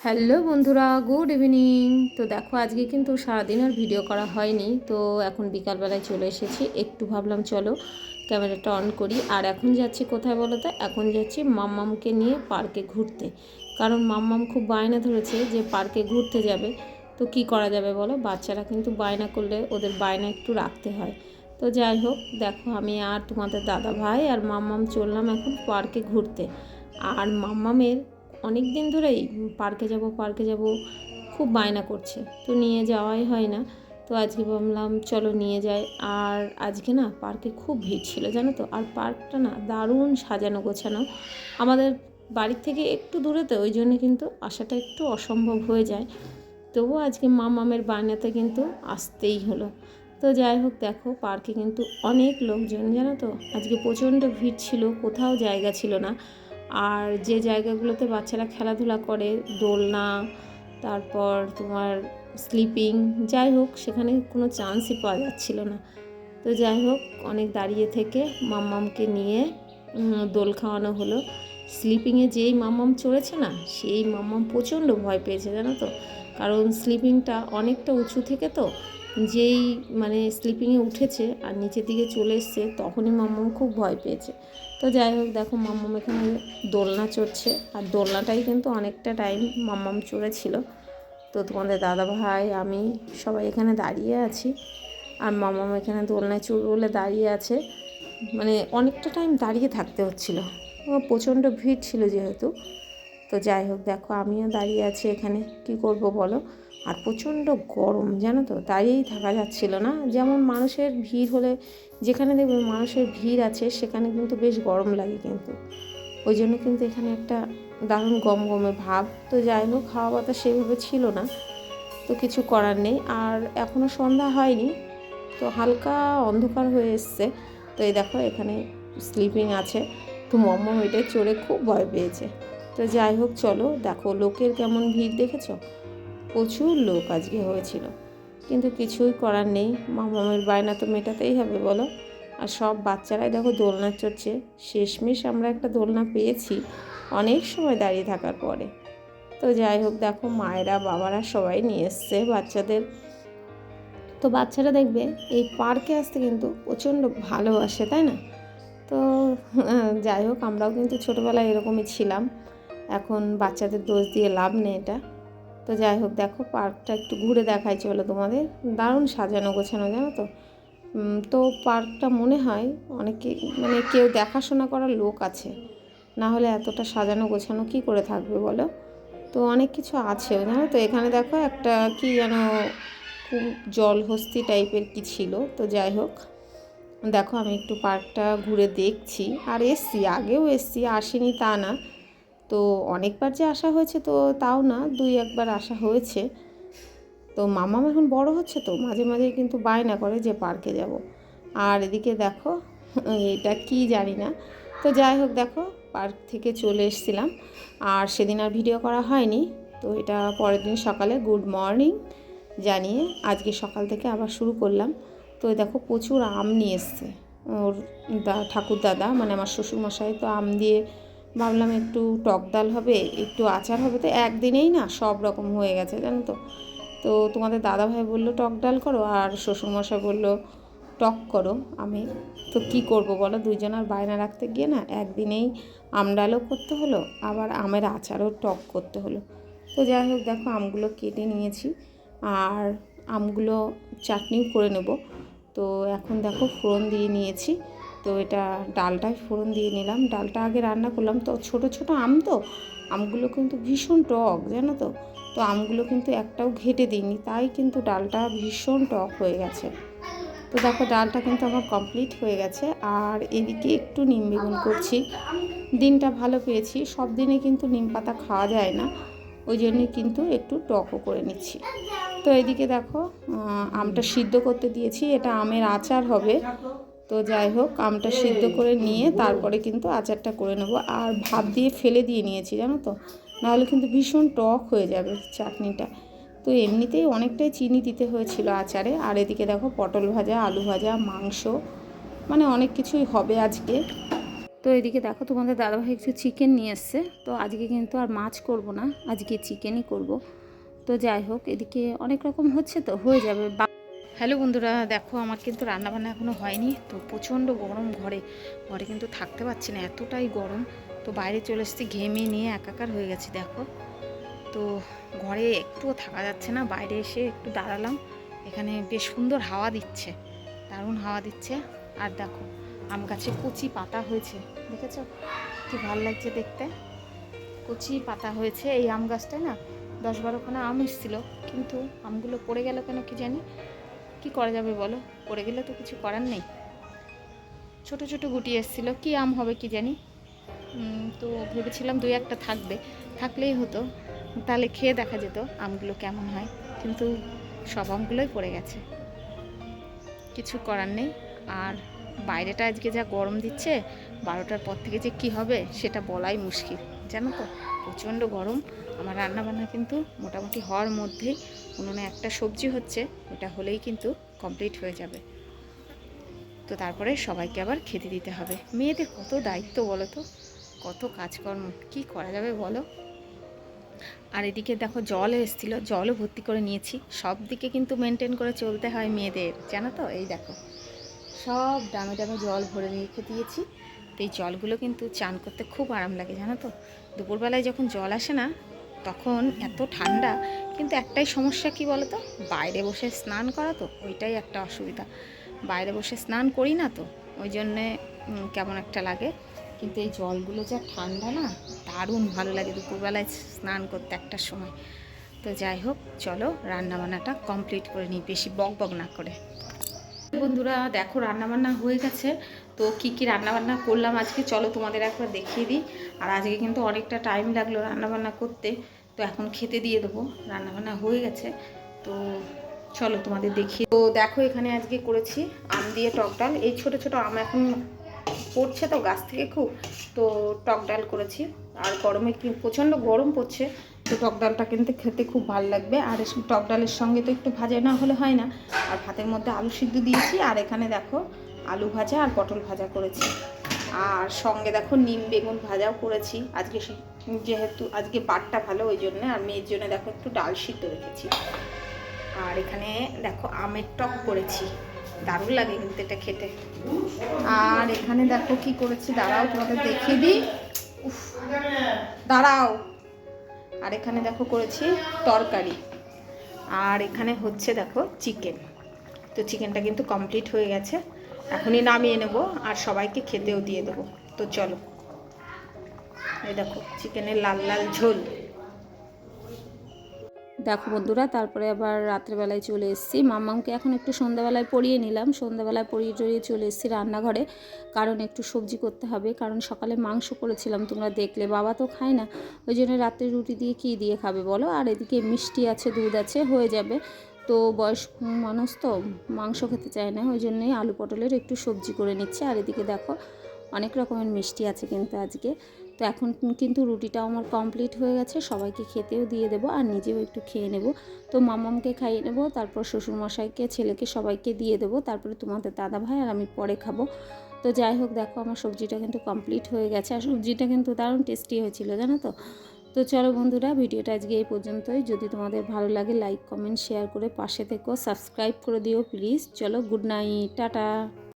Hello বন্ধুরা, good evening. তো দেখো, আজকে কিন্তু সারাদিন আর ভিডিও করা হয়নি, তো এখন বিকালবেলায় চলে এসেছি। একটু ভাবলাম, চলো ক্যামেরাটা অন করি। আর এখন যাচ্ছি কোথায় বলো তো? এখন যাচ্ছি মাম্মামকে নিয়ে পার্কে ঘুরতে। কারণ মাম্মাম খুব বায়না ধরেছে যে পার্কে ঘুরতে যাবে। তো কি করা যাবে বলো? বাচ্চারা কিন্তু বায়না করলে ওদের বায়না একটু রাখতে হয়। তো যাই হোক, দেখো, আমি আর তোমাদের দাদা ভাই আর মাম্মাম চললাম এখন পার্কে ঘুরতে। আর মাম্মামের অনেক দিন ধরেই পার্কে যাব পার্কে যাব, খুব বায়না করছে। তো নিয়ে যাওয়াই হয় না। তো আজকে ভাবলাম, চলো নিয়ে যাই। আর আজকে না পার্কে খুব ভিড় ছিল, জানো তো? আর পার্কটা না দারুণ সাজানো গোছানো। আমাদের বাড়ির থেকে একটু দূরেতে ওই জন্য কিন্তু আসাটা একটু অসম্ভব হয়ে যায়। তবুও আজকে মা মামের বায়নাতে কিন্তু আসতেই হলো। তো যাই হোক, দেখো পার্কে কিন্তু অনেক লোকজন, জানো তো? আজকে প্রচণ্ড ভিড় ছিল, কোথাও জায়গা ছিল না। আর যে জায়গাগুলোতে বাচ্চারা খেলাধুলা করে, দোলনা, তারপর তোমার স্লিপিং যাই হোক, সেখানে কোনো চান্সই পাওয়া যাচ্ছিল না। তো যাই হোক, অনেক দাঁড়িয়ে থেকে মাম্মামকে নিয়ে দোল খাওয়ানো হলো। স্লিপিংয়ে যেই মাম্মাম চড়েছে না, সেই মাম্মাম প্রচণ্ড ভয় পেয়েছে, জানো তো? কারণ স্লিপিংটা অনেকটা উঁচু থেকে তো যেই মানে স্লিপিংয়ে উঠেছে আর নিচের দিকে চলে এসছে, তখনই মাম্মাম খুব ভয় পেয়েছে। তো যাই হোক, দেখো মাম্মাম এখানে দোলনা চড়ছে। আর দোলনাটাই কিন্তু অনেকটা টাইম মাম্মাম চড়েছিল। তো তোমাদের দাদা ভাই, আমি সবাই এখানে দাঁড়িয়ে আছি। আর মাম্মাম এখানে দোলনায় চড়বে বলে দাঁড়িয়ে আছে। মানে অনেকটা টাইম দাঁড়িয়ে থাকতে হচ্ছিল। প্রচণ্ড ভিড় ছিল যেহেতু। তো যাই হোক, দেখো আমিও দাঁড়িয়ে আছি এখানে। কি করব বলো? আর প্রচণ্ড গরম, জানো তো? দাঁড়িয়েই থাকা যাচ্ছিল না। যেমন মানুষের ভিড় হলে, যেখানে দেখবে মানুষের ভিড় আছে, সেখানে কিন্তু বেশ গরম লাগে কিন্তু। ওই জন্য কিন্তু এখানে একটা দারুণ গম গমে ভাব। তো যাই হোক, খাওয়া বাতা সেভাবে ছিল না। তো কিছু করার নেই। আর এখনও সন্ধ্যা হয়নি, তো হালকা অন্ধকার হয়ে এসছে। তো এই দেখো, এখানে স্লিপিং আছে। তো মম্মম এটাই চড়ে খুব ভয় পেয়েছে। তো যাই হোক, চলো দেখো, লোকের কেমন ভিড় দেখেছ? প্রচুর লোক আজকে হয়েছিল। কিন্তু কিছুই করার নেই। মামামের বায়না তো মেটাতেই হবে, বলো। আর সব বাচ্চারাই দেখো দোলনা চড়ছে। শেষমেশ আমরা একটা দোলনা পেয়েছি অনেক সময় দাঁড়িয়ে থাকার পরে। তো যাই হোক, দেখো মায়েরা বাবারা সবাই নিয়ে এসছে বাচ্চাদের। তো বাচ্চারা দেখবে, এই পার্কে আসতে কিন্তু প্রচণ্ড ভালোবাসে, তাই না? তো যাই হোক, আমরাও কিন্তু ছোটোবেলায় এরকমই ছিলাম। এখন বাচ্চাদের দোষ দিয়ে লাভ নেই এটা। তো যাই হোক, দেখো পার্কটা একটু ঘুরে দেখাই চলো তোমাদের। দারুণ সাজানো গোছানো, জানো তো? তো পার্কটা মনে হয় অনেকে মানে কেউ দেখাশোনা করার লোক আছে। না হলে এতটা সাজানো গোছানো কি করে থাকবে বলো? তো অনেক কিছু আছেও, জানো তো? এখানে দেখো একটা কি যেন খুব জলহস্তি টাইপের কি ছিল। তো যাই হোক, দেখো আমি একটু পার্কটা ঘুরে দেখছি। আর এসছি, আগেও এসছি, আসিনি তা না। তো অনেকবার যে আসা হয়েছে তো তাও না, দুই একবার আসা হয়েছে। তো মামাম এখন বড় হচ্ছে তো, মাঝে মাঝে কিন্তু বায়না করে যে পার্কে যাব। আর এদিকে দেখো, এটা কি জানি না। তো যাই হোক দেখো, পার্ক থেকে চলে এসেছিলাম। আর সেদিন আর ভিডিও করা হয়নি। তো এটা পরের দিন সকালে গুড মর্নিং জানিয়ে আজকে সকাল থেকে আবার শুরু করলাম। তো দেখো প্রচুর আম নিয়ে এসছে। ওর দা ঠাকুর দাদা মানে আমার শ্বশুরমশাই তো আম দিয়ে ভাবলাম একটু টক ডাল হবে, একটু আচার হবে, তো একদিনেই না সব রকম হয়ে গেছে, জানো তো। তো তোমাদের দাদা ভাই বলল, টক ডাল করো, আর শ্বশুরমশাই বলল, টক করো আমি। তো কি করব বলো দুইজন আর বায়না রাখতে গিয়ে না একদিনেই আম ডালও করতে হলো, আবার আমের আচারও টক করতে হলো। তো যাই হোক, দেখো আমগুলো কেটে নিয়েছি, আর আমগুলো চাটনিও করে নেব। তো এখন দেখো ফোড়ন দিয়ে নিয়েছি। তো এটা ডালটাই ফোড়ন দিয়ে নিলাম। ডালটা আগে রান্না করলাম। তো ছোট ছোট আম তো, আমগুলো কিন্তু ভীষণ টক, জানো তো? তো আমগুলো কিন্তু একটাও ঘেটে দিইনি। তাই কিন্তু ডালটা ভীষণ টক হয়ে গেছে। তো দেখো, ডালটা কিন্তু আমার কমপ্লিট হয়ে গেছে। আর এদিকে একটু নিম বেগুন করছি। দিনটা ভালো পেয়েছি। সব দিনে কিন্তু নিম পাতা খাওয়া যায় না। ওই জন্যে কিন্তু একটু টকও করে নিচ্ছি। তো এদিকে দেখো আমটা সিদ্ধ করতে দিয়েছি। এটা আমের আচার হবে। তো যাই হোক, আমটা সিদ্ধ করে নিয়ে তারপরে কিন্তু আচারটা করে নেব। আর ভাপ দিয়ে ফেলে দিয়ে নিয়েছি, জানো তো? নাহলে কিন্তু ভীষণ টক হয়ে যাবে চাটনিটা। তো এমনিতেই অনেকটাই চিনি দিতে হয়েছিল আচারে। আর এদিকে দেখো, পটল ভাজা, আলু ভাজা, মাংস মানে অনেক কিছুই হবে আজকে। তো তো এদিকে দেখো, তোমাদের দাদাভাই একটু চিকেন নিয়ে এসছে। তো আজকে কিন্তু আর মাছ করব না, আজকে চিকেনই করব। তো যাই হোক, এদিকে অনেক রকম হচ্ছে তো, হয়ে যাবে। হ্যালো বন্ধুরা, দেখো আমার কিন্তু রান্নাবান্না এখনও হয়নি, তো প্রচণ্ড গরম ঘরে। ঘরে কিন্তু থাকতে পারছি না, এতটাই গরম। তো বাইরে চলে এসেছি, ঘেমে নিয়ে একাকার হয়ে গেছি, দেখো। তো ঘরে একটুও থাকা যাচ্ছে না, বাইরে এসে একটু দাঁড়ালাম। এখানে বেশ সুন্দর হাওয়া দিচ্ছে, দারুণ হাওয়া দিচ্ছে। আর দেখো, আম গাছে কচি পাতা হয়েছে, দেখেছ? কি ভালো লাগছে দেখতে। কচি পাতা হয়েছে, এই আম গাছটায় না দশ বারোখানা আম এসেছিল, কিন্তু আমগুলো পড়ে গেল কেন কি জানি? কি করা যাবে বলো? পড়ে গেলে তো কিছু করার নেই। ছোট ছোট গুটি এসেছিল, কি আম হবে কি জানি? তো ভেবেছিলাম দুই একটা থাকবে। থাকলেই হতো। তাহলে খেয়ে দেখা যেত আমগুলো কেমন হয়। কিন্তু সব আমগুলোই পড়ে গেছে। কিছু করার নেই। আর বাইরেটা আজকে যা গরম দিচ্ছে, বারোটার পর থেকে যে কি হবে, সেটা বলাই মুশকিল। জানো তো, প্রচণ্ড গরম। আমার রান্নাবান্না কিন্তু মোটামুটি হওয়ার মধ্যেই উনুনে একটা সবজি হচ্ছে, ওটা হলেই কিন্তু কমপ্লিট হয়ে যাবে। তো তারপরে সবাইকে আবার খেতে দিতে হবে। মেয়েদের কত দায়িত্ব বলো তো? কত কাজকর্ম, কি করা যাবে বলো? আর এদিকে দেখো জল এসেছিল, জলও ভর্তি করে নিয়েছি। সব দিকে কিন্তু মেনটেন করে চলতে হয় মেয়েদের, জানো তো? এই দেখো। সব ডামে ডামে জল ভরে রেখে দিয়েছি। তো এই জলগুলো কিন্তু চান করতে খুব আরাম লাগে, জানো তো? দুপুরবেলায় যখন জল আসে না তখন এত ঠান্ডা, কিন্তু একটাই সমস্যা কি বলো তো বাইরে বসে স্নান করা তো, ওইটাই একটা অসুবিধা। বাইরে বসে স্নান করি না তো, ওই জন্যে কেমন একটা লাগে। কিন্তু এই জলগুলো যা ঠান্ডা না, দারুণ ভালো লাগে দুপুরবেলায় স্নান করতে একটার সময়। তো যাই হোক, চলো রান্নাবান্নাটা কমপ্লিট করে নিই, বেশি বক বক না করে। বন্ধুরা, দেখো রান্নাবান্না হয়ে গেছে, তো কি কি রান্নাবান্না করলাম আজকে? চলো তোমাদের একবার দেখিয়ে দিই। আর আজকে কিন্তু অনেকটা টাইম লাগল রান্নাবান্না করতে। তো এখন খেতে দিয়ে দেবো। রান্নাবান্না হয়ে গেছে। তো চলো তোমাদের দেখিয়ে তো দেখো এখানে আজকে করেছি আম দিয়ে টক ডাল। এই ছোট ছোট আম এখন পড়ছে তো গাছ থেকে খুব। তো টক ডাল করেছি। আর গরমে কি প্রচণ্ড গরম পড়ছে। তো টক ডালটা কিন্তু খেতে খুব ভালো লাগবে। আর টক ডালের সঙ্গে তো একটু ভাজা না হলে হয় না। আর ভাতের মধ্যে আলু সিদ্ধ দিয়েছি। আর এখানে দেখো আলু ভাজা আর পটল ভাজা করেছি। আর সঙ্গে দেখো নিম বেগুন ভাজাও করেছি। আজকে যেহেতু আজকে বারটা ভালো ওই জন্য আর মেয়ের জন্য দেখো একটু ডাল সিদ্ধ রেখেছি। আর এখানে দেখো আমের টক করেছি। দারুণ লাগে কিন্তু এটা খেতে। আর এখানে দেখো কি করেছি দাঁড়াও তোমাদের দেখিয়ে দিই। উফ, দাঁড়াও। আর এখানে দেখো করেছি তরকারি। আর এখানে হচ্ছে দেখো চিকেন। তো চিকেনটা কিন্তু কমপ্লিট হয়ে গেছে। এখনই নামিয়ে নেব আর সবাইকে খেতেও দিয়ে দেবো। তো চলো। এই দেখো, চিকেনের লাল লাল ঝোল। দেখো বন্ধুরা, তারপরে আবার রাত্রেবেলায় চলে এসেছি। মাম্মামকে এখন একটু সন্ধ্যাবেলায় পরিয়ে নিলাম। সন্ধ্যাবেলায় পরিয়ে টরিয়ে চলে এসেছি রান্নাঘরে, কারণ একটু সবজি করতে হবে, কারণ সকালে মাংস করেছিলাম, তোমরা দেখলে। বাবা তো খায় না, ওই জন্য রাত্রে রুটি দিয়ে কী দিয়ে খাবে বলো? আর এদিকে মিষ্টি আছে, দুধ আছে, হয়ে যাবে। তো বয়স্ক মানুষ তো মাংস খেতে চায় না, ওই জন্যই আলু পটলের একটু সবজি করে নিচ্ছে। আর এদিকে দেখো, অনেক রকমের মিষ্টি আছে কিন্তু আজকে। তো এখন কিন্তু রুটিটাও আমার কমপ্লিট হয়ে গেছে, সবাইকে খেতেও দিয়ে দেবো আর নিজেও একটু খেয়ে নেব। তো মামামকে খাইয়ে নেব, তারপর শ্বশুরমশাইকে, ছেলেকে সবাইকে দিয়ে দেবো, তারপরে তোমাদের দাদা ভাই আর আমি পরে খাব। তো যাই হোক, দেখো আমার সবজিটা কিন্তু কমপ্লিট হয়ে গেছে। আর সবজিটা কিন্তু দারুণ টেস্টি হয়েছিল, জানো তো? তো চলো বন্ধুরা, ভিডিওটা আজকে এই পর্যন্তই। যদি তোমাদের ভালো লাগে লাইক কমেন্ট শেয়ার করে পাশে থেকো সাবস্ক্রাইব করে দিও প্লিজ চলো গুড নাইট টাটা।